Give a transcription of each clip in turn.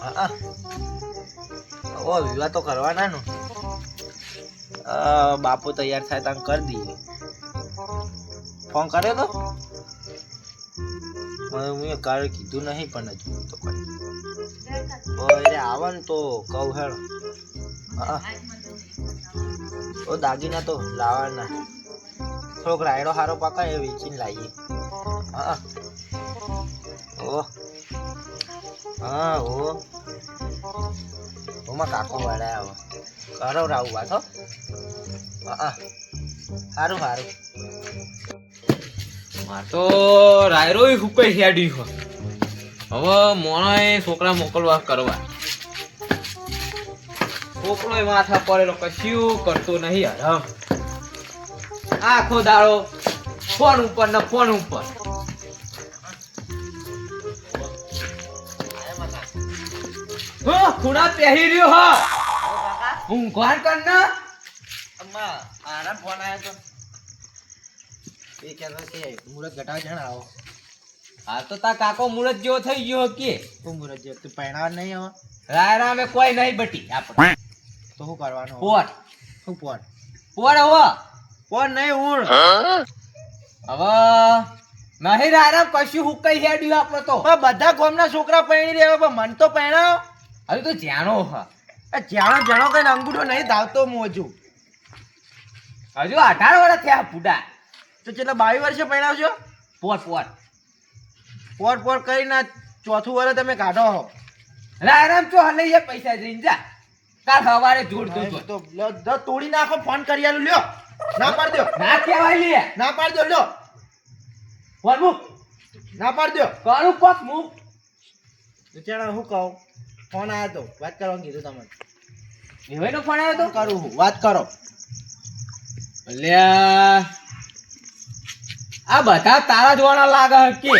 હા. ઓ વિવાહ તો કરવાના નો. બાપુ તૈયાર થાય તાન કરી દઈએ. ફોન કર્યો તો? મને મેં કાલે કીધું નહીં પણ હજુ તો એટલે આવે તો, કહું હેડ. હા ઓ, દાગીના તો લાવવાના. થોડોક રાયડો હારો પાકા એ વેચીને લાવીએ. હા. ઓ. હા ઓ ઓમાં કાકો વાળા આવો કરો રાવું વાત, હો. હા સારું સારું માર તો રાયરો હુકે હેડ્યું હો હવે મોણાએ છોકરા મોકલવા કરવા. છોકરો માથા પડેલો કશું કરતો નહીં, હરમ. આખો દાડો ફોન ઉપર ને ફોન ઉપર. હો ખૂણા પહેરી રહ્યો હા. ઊંઘવાન કર ને અમ્મા આના ફોન આવ્યો તો. એ કહેતો કે મુરત ઘટાવ જણ આવો. હા તો તા કાકો મુરત જેવો થઈ ગયો કે. તું મુરત જેવો? તું પહેણાવા નહીં આવે? રાયરા અમે કોઈ નહીં બટી આપણે. તો શું કરવાનું? પોર શું પોન પોર હો પોન નહીં ઊણ હવે નહીં રાયરા કશું હુકાઈ હેડ્યું આપણે તો. બધા ગોમના છોકરા પહેણી રહ્યા પણ મન તો પહેણાવ હવે તો જાણો હ. જાણો જાણો કઈ અંગૂઠો નહીં ધાવતો હું હજુ. હજુ અઢાર વર્ષ થયા પૂડા તો કેટલા બાવીસ વર્ષે પહેણાવશો પોર પોર. પોર પોર કરીને ચોથું વર્ષ તમે કાઢો હો. આરામ છો હલે એ પૈસા જઈને જા. કાલ સવારે જોડ દો. તો તોડી નાખો ફોન કરી આલું લ્યો. ના પાડ દો ના કહેવાય લે. ના પાડ દો લ્યો. ફોન મૂક ના પાડ દો કરું પક મૂક બિચારા હું કહું? ફોન આવ્યો તો. વાત કરવાનું કીધું તમને. એવાનો ફોન આવ્યો શું કરું હું વાત કરો. અલ્યા આ બધા તારા જોવાના લાગે કે?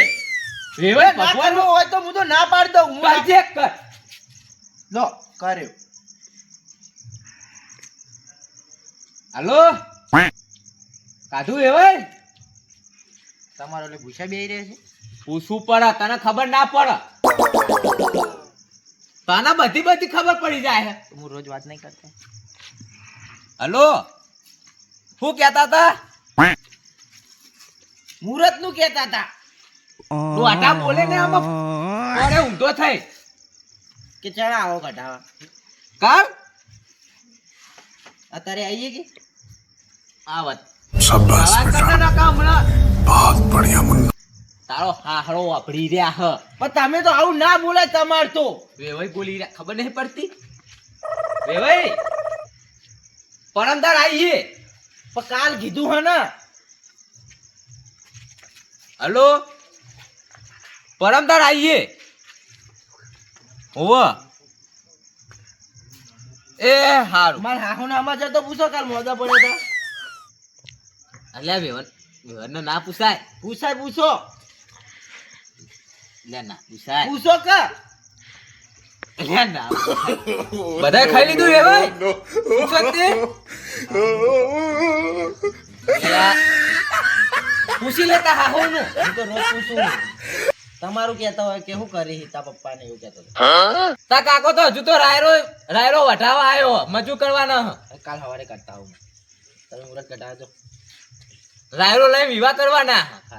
વેવાય ભગવાન કરવું હોય તો હું તો ના પાડ દઉં. હું ચેક કર. લો કર્યો. હાલો? કાઢું વેવાય તમારો એટલે ભૂસા બેહી રહ્યા છે? પૂછવું પડે તને ખબર ના પડે. તને બધી બધી ખબર પડી જાય હું. રોજ વાત નહીં કરતો. હલો? શું કહેતા હતા? મુહૂર્તનું કહેતા હતા. તું આટા બોલે ને આમાં? અરે ઊંધો થઈ. કે ચાલ આવો કઢાવા. કામ અત્યારે આવીએ કે? આવત. શાબાશ બેટા. કામ હમણાં? બહુત બઢિયા મુન્ના. તારો હાહરો વાપરી રહ્યા હ. પણ તમે તો આવું ના બોલે તમાર તો. વેવાઈ બોલી રહ્યા ખબર નહીં પડતી. વેવાઈ પરમદાર આવીએ પણ કાલ કીધું હ ને. હલો? પરમદાર આવીએ હોવ. એ હારું. મારા હાહુ ના સમાચાર તો પૂછો કાલ મોદા પડ્યા હતા. અલ્યા વેવન વેવન ના પૂછાય. પૂછાય પૂછો. અલ્યા ના પૂછો કે? અલ્યા બધા ખાઈ લીધું હે ભાઈ? પૂછી લેતા હાહુ નું હું તો રોજ પૂછું તમારું કહેતા હોય કે શું કરી હિતા પપ્પા ને એવું કહેતો તા કાકો તો હજુ તો રાયરો રાયરો વઢાવા આવ્યો. મજુ કરવાના. કાલ સવારે કરતા હું તમે મુરત કઢાવજો. રાયરો લઈ વિવાહ કરવાના. હ.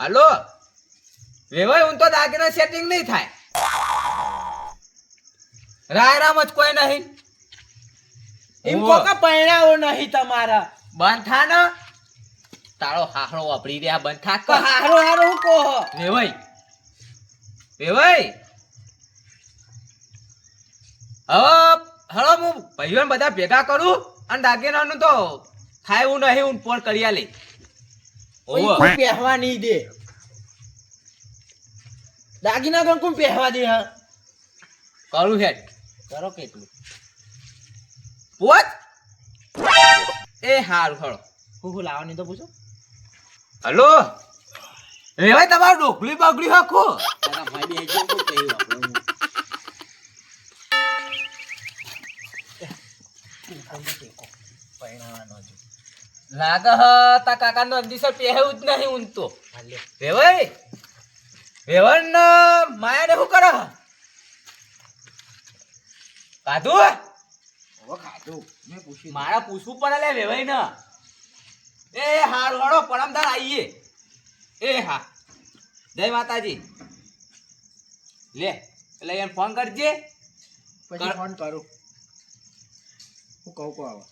હાલો. વેવાય હું તો દાગીના સેટિંગ નહીં થાય. રાયરામ જ કોઈ નહીં. એમ ઓવે. પૈણાઓ કે નહીં તમારા. બંધ તારો હાહરો વાપરી રહ્યા બંધ કો. તો હારો હું કહો? વેવાય વેવાય હવે હલો હું ભાઈઓને બધા ભેગા કરું અને દાગીનાનું તો થાય એવું નહીં હું ફોન કરી આલી. ઓવે. નહીં દે. દાગીના તો કોઈ પહેવા દે હા કરું હેડ કરો કેટલું પોચ એ હારું હળો હું હું લાવવાની તો પૂછો હલો વેવાય તમારું ડોકલી બગડી હકો તારા ભાઈ બે જો કોઈ કહ્યું આપણે હું. તું તમને ટેકો. પરણાવવાનો છું. લાગે હ તા કાકા નો અંદીસર પહેવું જ નહીં ઊંતો તો રે લે. વેવન માયા ને શું કરો? કાધું હવે ખાધું. મેં પૂછ્યું. મારા પૂછવું પડે લે વેવાઈ ને એ હારું હળો પરમદાર આવીએ એ હા. જય માતાજી. લે એટલે એને ફોન કરજે. પછી ફોન કરું. હું કહું કહું હવે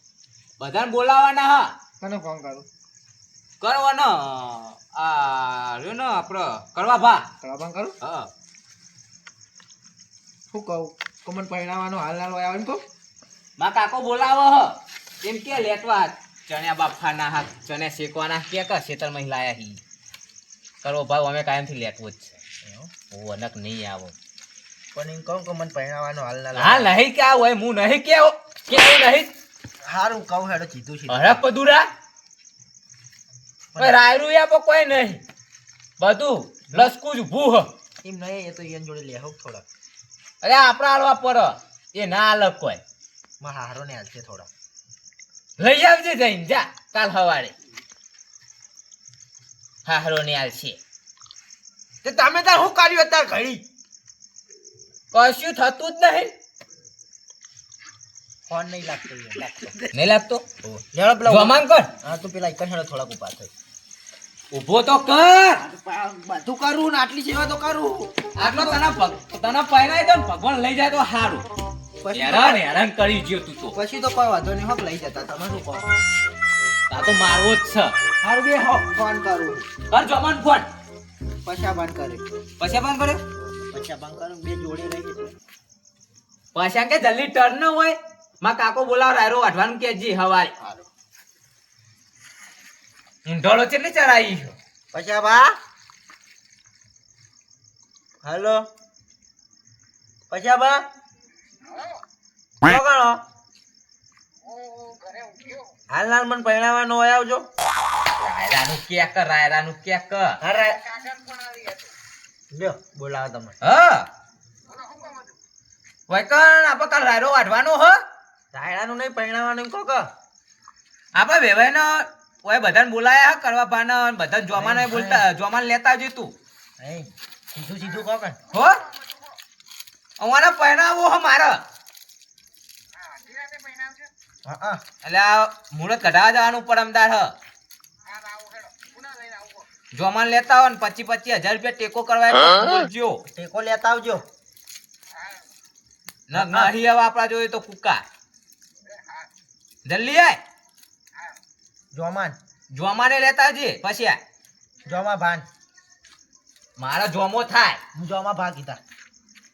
બધાને બોલાવવાના હા. તને ફોન કરું. કરવાનો આ રહ્યો ને આપણો કરવા ભા. કરવા કરું? હા. શું કહું? કમન પરિણામવાનો હાલ હાલ હોય આવે ને કહું માં કાકો બોલાવો હ. એમ કે લેટવા ચણ્યા બાફાના હાથ ચણ્યા શેકવાના કે કા શેતર મહિલાયા હી. કરવો ભાવ અમે કાયમથી લેટવું જ છે. ઓ અનક નહીં આવો. પણ એમ કહું કોમન પરિણામવાનો હાલ હાલ હા નહીં કે હોય હું નહીં કેવો કેવું નહીં. સારું કહું હેડો જીતું છે અરે પદુરા રાયરું આપો કોઈ નહીં. બધું લસકું જ ભૂહ એમ નહીં એ તો એન જોડે લેહું થોડા અરે આપણા હાલવા પર એ ના અલગ કોઈ. માં હારો ને હાલશે થોડા લઈ આવજે જઈને જા કાલ સવારે હારો ને હાલશે. તે તમે તાર શું કર્યું તાર ઘડી? કશું થતું જ નહીં. ફોન નહીં લાગતો નહીં લાગતો? લેવડો પેલા જમાન કર. હા તું પેલા એક હેડો થોડાક ઊભા થઈ ઊભો તો કર. બધું કરું ને આટલી સેવા તો કરું. આટલો તને તને પહેરાય તો ભગવાન લઈ જાય તો સારું હેરાન હેરાન કરી ગયો તું તો. પછી તો કોઈ વાંધો નહીં હોક લઈ જતા તમે શું કહો? આ તો મારવો જ છે. સારું બે હોક ફોન કરું. કર જમાન ફોન. પછા બંધ કરે. પછી બંધ કરે? પછા બંધ કરું બે જોડે રહી પછી કે જલ્દી ટર્ન ન હોય? માં કાકો બોલાવ રાયરો વાઢવાનું કે જી હવારે. સારું ઊંધોળો છે ને ચરાઈ પછા બા. પછી આ બા. કરો? હાલ હાલ મને પહેણાવાનો હોય આવજો. રાયરાનું કે કર રાયરાનું કે કર લ્યો બોલાવો તમે હા. વૈકણ આપણે કાલ રાયરો વાઢવાનો હ. રાયડાનું નહીં પહેણાવાનું કો. કે આપણે વેવાઈનો ઓય બધાને બોલાયા હા કરવા પાના બધા જોમાને બોલતા જોમાન લેતા આવજે તું. સીધું સીધું કહો કે. હો? અમારે પહેરાવો હો મારે. હા હા. એટલે આ મુહૂર્ત કઢાવા જવાનું પરમદાર હ. જોમાન લેતા હોય ને પચી પચી હજાર રૂપિયા ટેકો કરવા બોલજો. ટેકો લેતા આવજો. ના નહીં હવે આપણા જોઈએ તો કુકા. જલ્દી આય. જોમાન. જોમાને લેતા આવજે પછી આ? જોમા ભાન. મારા જોમો થાય. હું જોમા ભા કીધા.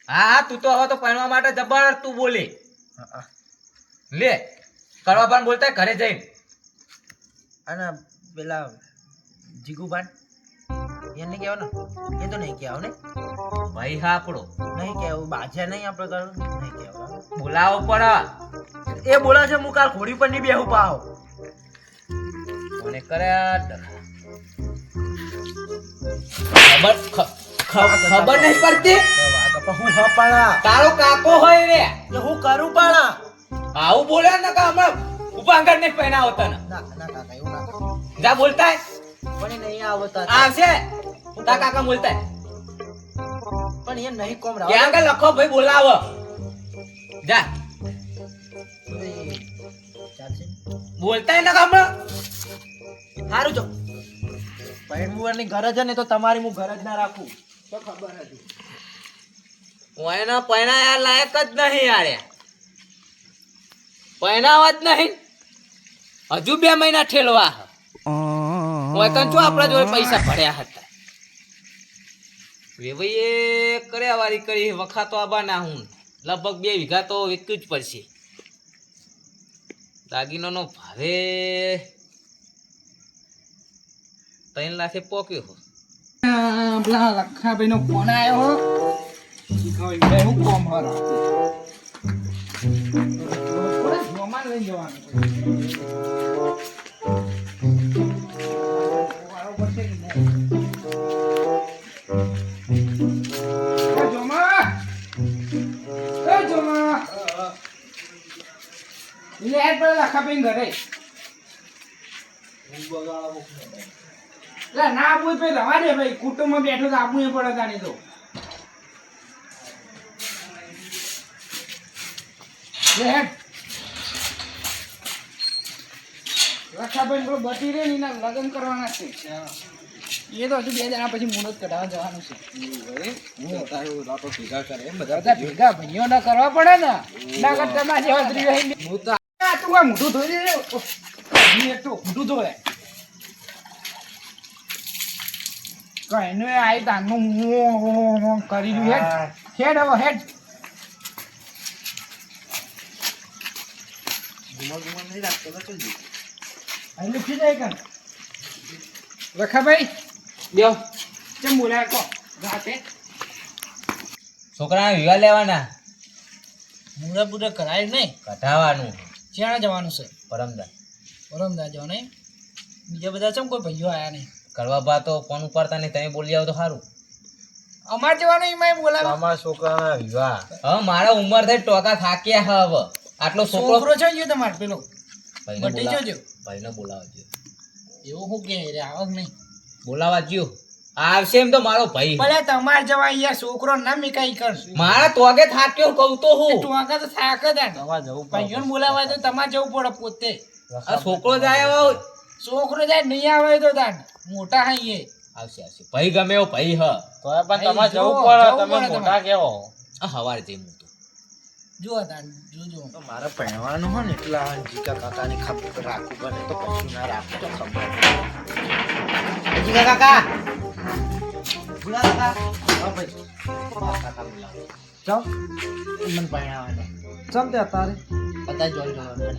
હા હા તું તો હવે તો પહેરવા માટે જબર તું બોલે. લે કરવા પણ બોલતા ઘરે જઈને. અને પેલા જીગુભાન એને કહેવાનું? એ તો નહીં કહેવાનું ને? ભાઈ હા આપણો નહીં કહેવું બાજ્યા નહીં આપણે કરવું નહીં કહેવું બોલાવો પડે એ બોલા છે હું કાલ ઘોડી પર નહીં બેહું પાહો. મને કર્યા ખબર? નહીં પડતી? હું હા પાણા તારો કાકો હોય રે. કે હું કરું પાણા આવું બોલે ને કા હમણાં ઉપાંગણ નહીં પહેના હોતા ના ના કાકા એવું ના. જા બોલતા પણ નહીં આવતા. આવશે? તા કાકા બોલતા પણ એ નહીં કોમ કે આગળ લખો ભાઈ બોલાવો. જા. બોલતા ને કે હમણાં? સારું જો. પૈણમુવાની ઘર જ ને તો તમારી હું ઘર જ ના રાખું. તો ખબર હતી કોઈના પૈણાયા લાયક જ નહીં યાર. પૈણાવા જ નહીં. હજુ બે મહિના ઠેલવા. કોઈ કન શું આપણા જોડે પૈસા ભર્યા હતા? વેવાઈએ કર્યા વારી કરી વખાતો આબા ના હું. લગભગ બે વીઘા તો વેચવું જ પડશે. દાગીનોનો ભાવે ત્રણ લાખે પોક્યો હો. પેલા લખાભાઈ નો ફોન આવ્યો હું. કોમ હરો લઈ જવાનું બરાબર છે કે નહીં? એ જોમા! એ જોમા! લે હેડ પેલા લખાભાઈ ઘરે લે ના આપવું હોય રવા દે ભાઈ કુટુંબમાં બેઠો તો આપવું એ પડે તો. પેલો બટી રે ને લગ્ન કરવાના છે. એ તો હજુ બે જણા પછી મુહૂર્ત કઢાવવા જવાનું છે. ભેગા ભાઈઓ ના કરવા પડે ને. ના કરતા જેવા હું તો તું આ મોઢું ધોઈ દે એક તો મોઢું ધોય કઈ નું આઈ તાનું હું કરી દઉં હેડ. હેડ હવે હેડ. રખાભાઈ લ્યો. ચમ બોલાય કો? રાતે. છોકરાને વિવાહ લેવાના. મૂળા પૂરા કરાય નહીં. કઢાવાનું ક્યાં જવાનું છે. પરમદા વરમદા જવાનું બીજા બધા ચમ કોઈ ભાઈઓ આયા નહીં? કરવા ભા તો ફોન ઉપાડતા નહીં તમે બોલી આવો તો સારું અમાર જવાનો એમાં બોલાવે. અમાર છોકરાના વિવાહ. હવે મારા ઉંમર થઈ ટોકા થાક્યા હા હવે. આટલો છોકરો છોકરો છે ગયો તમાર પેલો. ભાઈને બટી બોલાવ- જોજો. ભાઈને બોલાવજો. એવું હું કે રે આવો નહીં. બોલાવા જ્યો. આવશે એમ તો મારો ભાઈ. ભલે તમારે જવા યાર છોકરો ના મિકાઈ કરશું મારા તોગે થાક્યો કહું તો હું. તોગે તો થાક જ આ. તમારે જવું ભાઈઓને બોલાવા તો તમારે જવું પડે પોતે. આ છોકરો જાય છોકરો જાય નહીં આવે તો તાન. મોટા હા એ. આવશે આવશે. ભાઈ ગમે એવો ભાઈ હ. તો પણ તમારે જવું પડે તમે મોટા. કેવો? આ હવારે જઈ મૂકતો જો જોજો. તો મારે પહેરવાનું હોય ને એટલા જીકા કાકાની ખબર રાખવું પડે તો પછી ના રાખવું તો ખબર જીકા કાકા! જીકા કાકા! હા ભાઈ. મારા કાકા બોલાવો મને ચમ તે તારે બધા જોઈ રહ્યો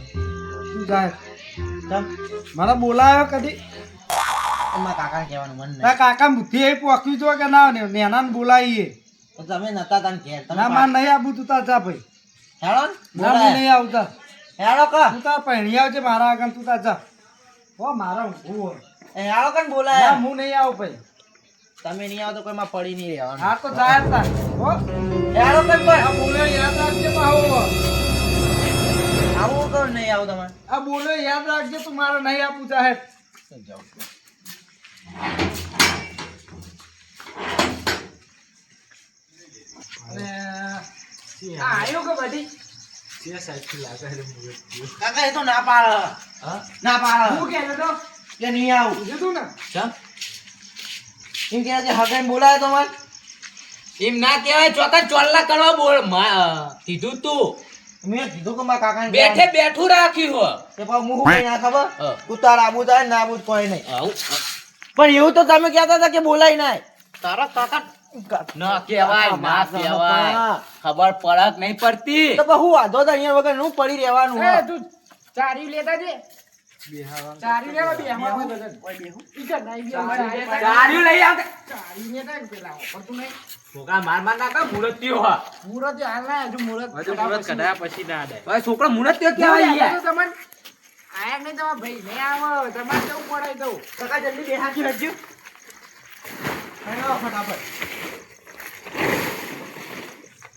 શું જાય? ચમ મને બોલાયો કદી? મારા કાકા કહેવાનું મન નહીં. કાકા બુદ્ધિ એ પોખ્યું જો કે ના ને નેનાને બોલાવીએ. તો તમે નતા તને ઘેર તમે ના માર નહીં આવું તું તા જા ભાઈ. હેડો ને ના હું નહીં આવતા. હેડો કા. તું તા પહેણી આવજે મારા આગળ તું તા જા. ઓ મારા ઊંઘું એ હેડો કન ના બોલાય હું નહીં આવું ભાઈ. તમે નહીં આવો તો કોઈ માં પડી નહીં રહેવાનું. હા તો જાય તા ઓ હેડો કન ભાઈ આ બોલે યાદ રાખજે પાહો આવું તો નહીં આવું તમારે. આ બોલે યાદ રાખજે તું મારે નહીં આપું જાહેર. અને આ કે બધી? કાકા એ તો ના પાડે. ના પાડે. હું કહેતો તો કે નહીં આવું. કીધું ને. ચમ? એમ કે આજે હગાઈ બોલાય તમારે? એમ ના કહેવાય ચોથા ચોલ્લા કરવા બોલ મા- કીધું તું. મેં કીધું કે મારા કાકાને બેઠે બેઠું રાખ્યું હો. હું કઈ ના ખબર. ઉતાર આબુ થાય ના આબુ કોઈ નહીં. આવું પણ એવું તો તમે કહેતા હતા કે બોલાય નાય. તારા કાકા ના કહેવાય ના કહેવાય. ખબર પડત નહીં પડતી. તો હું વાંધો તો અહીંયા વગર હું પડી રહેવાનું એ તું ચારી લેતા જે. ચારી લેવા લઈ ચારી લેતા નહીં. છોકરા માર માર ના કર મુરત્યો હ હાલ ના હજુ મુહૂર્ત કઢાવ્યા પછી. હવે છોકરો મુરત્યો કહેવાય યાર, યાર તો તમને આયા નહીં તમારા ભાઈ નહીં આવો તમારે જવું પડે તો. કાકા જલ્દી બેહાજી હટજો આવો ફટાફટ.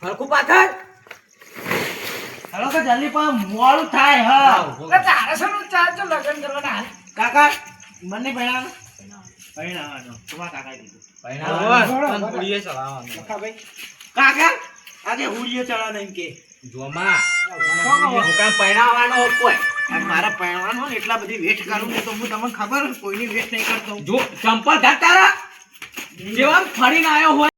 હરખું પાછળ. હલો કે જલ્દી પણ મોડું થાય હા. તારે શું ચાલ છો લગ્ન કરવાના હાલ? કાકા. મને પહેણાવાનું પહેણાવાનું તમારા કાકા કીધું. કાકા આજે હુડીએ ચડાવવાનો એમ કે. જોમા છોકરા પરણાવવાનો કોઈ મારા પહેણવાનું ને એટલા બધી વેટ કરું તો હું તમને ખબર હોય, કોઈની વેટ નહીં કરતો જો ચંપલ ઘાટ તારા. જેવા ફરીને આવ્યો હોય.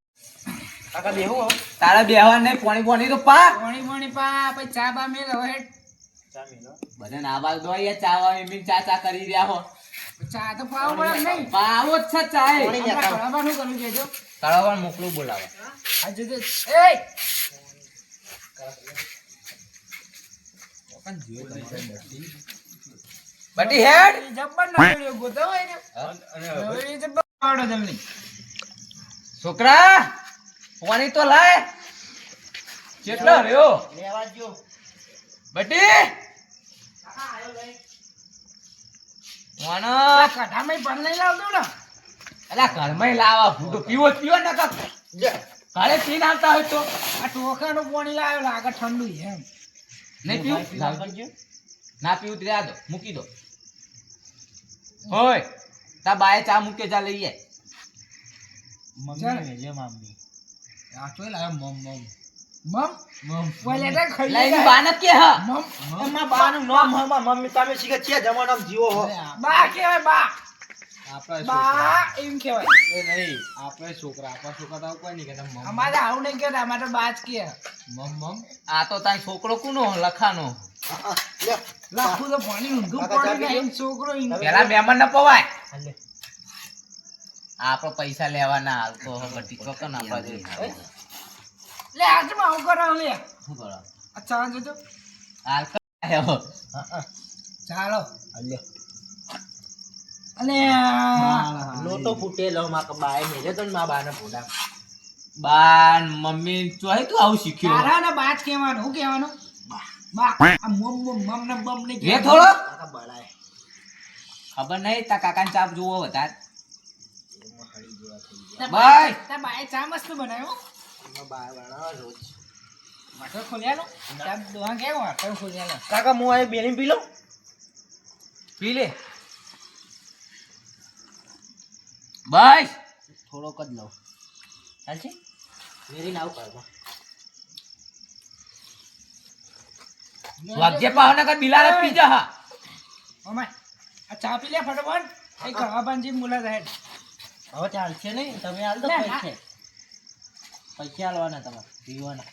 કાકા બેહું તારા બેહવા ને પોણી પોણી તો પા. પોણી પોણી પા પછી ચા બા મેલ હવે. મેલો. બધા ના બાલ દો યાર ચા વા એમ ચા ચા કરી રહ્યા હો. ચા તો પાવ પડે નહીં. પાવો જ છે ચા એ. આપણા ઘોડાબાનું કરવું કહેજો. તળાવણ મોકલું બોલાવા. આ જોજો. એય! બટી હેડ ઈ જબ્બર નવરીઓ ગોતો હોય ને. નવરી જબ્બર પાડો તમને. છોકરા પાણી તો લાય કેટલો રહ્યો લેવા જો બટી વાનો કઢામાં પણ નહીં લાવતો ને અલા ઘરમાં લાવા ફૂટો પીવો પીવો ને ઘરે પીને આવતા હોય તો આ ટોકાનું પાણી લાવ્યો લાગે ઠંડુ એમ નહીં પીવું? લાલ કરજો ના પીવું તો દો મૂકી દો. હોય તા બાએ ચા મૂકે ચા લઈએ મમ્મી જે મમ્મી આ ચોય લાવ મમ મમ. મમ? મમ? બોલે તો ખઈ લઈ લે. કે હ? મમ? મમ? બાનું નામ હ, મમ્મી તમે શીખે છે જમાનામાં જીવો હો. બા કહેવાય બા? બા એમ કહેવાય. એ નહીં આપણે છોકરા આપણા છોકરા તો કોઈ નહીં કહેતા મમ અમારે આવું નહીં કહેતા અમારે તો બા જ મમ મમ આ તો તાર છોકરો કોનો લખાનો? લાખું તો પાણી ઊંધું પડી? ને છોકરો પેલા મહેમાન ન પવાય. આપણો આપડે પૈસા લેવાના હાલ તો હવે આપવા જોઈએ. લે આજમાં આવું કરો લે. શું કરો? આ જોજો. હાલ કરાયો. હા, હા, ચાલો. અને લોટો ફૂટેલો માં બાએ મેલ્યો તો માં બાને ફોડા બાન ને મમ્મી ચોહે તું આવું શીખ્યો? તારા ને બા જ કહેવાનું શું કહેવાનું? બા. આ મમ મમ મમ ને બમ ને કે થોડો? બળાય ખબર નહીં તા કાકાને ચાપ જોવો વધાર ગયા. તાર બાય. ચા મસ્ત બનાવ્યો. બાય બનાવે રોજ. વાટો ખોલ્યાનો ચા દોહા કેવો વાટો ખોલ્યાનો કાકા હું આ બેલી પી લઉં? પી લે. બસ. થોડોક જ લઉં. ચાલશે મેરીને આવું કરવા વાગજે પાવ ને કઈ પી જા હા. ઓમાય આ ચા પી લે ફટાફટ. એ પાંજી મુલા રહે હવે ચાલશે નહીં. તમે હાલ તો. પૈસે. પૈસા હાલવાના તમારે. પીવાના.